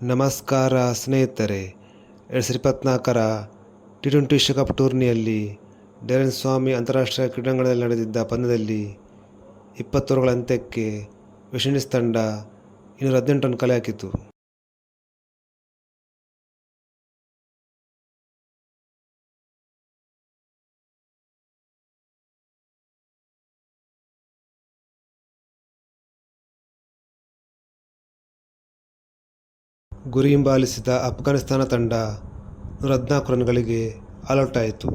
ನಮಸ್ಕಾರ ಸ್ನೇಹಿತರೆ ಎರಡು ಸಾವಿರದ ಇಪ್ಪತ್ತ್ನಾಲ್ಕರ ಟಿ ಟ್ವೆಂಟಿ ವಿಶ್ವಕಪ್ ಟೂರ್ನಿಯಲ್ಲಿ ಡೇರನ್ ಸ್ವಾಮಿ ಅಂತಾರಾಷ್ಟ್ರೀಯ ಕ್ರೀಡಾಂಗಣದಲ್ಲಿ ನಡೆದಿದ್ದ ಪಂದ್ಯದಲ್ಲಿ ಇಪ್ಪತ್ತು ಓವರ್ಗಳ ಅಂತ್ಯಕ್ಕೆ ವೆಸ್ಟ್ ಇಂಡೀಸ್ ತಂಡ ಇನ್ನೂರ ಹದಿನೆಂಟು ರನ್ ಕಲೆ ಹಾಕಿತು ಗುರಿ ಹಿಂಬಾಲಿಸಿದ ಅಫ್ಘಾನಿಸ್ತಾನ ತಂಡ ನೂರ ಹದಿನಾಲ್ಕು ರನ್ಗಳಿಗೆ ಆಲೌಟ್ ಆಯಿತು.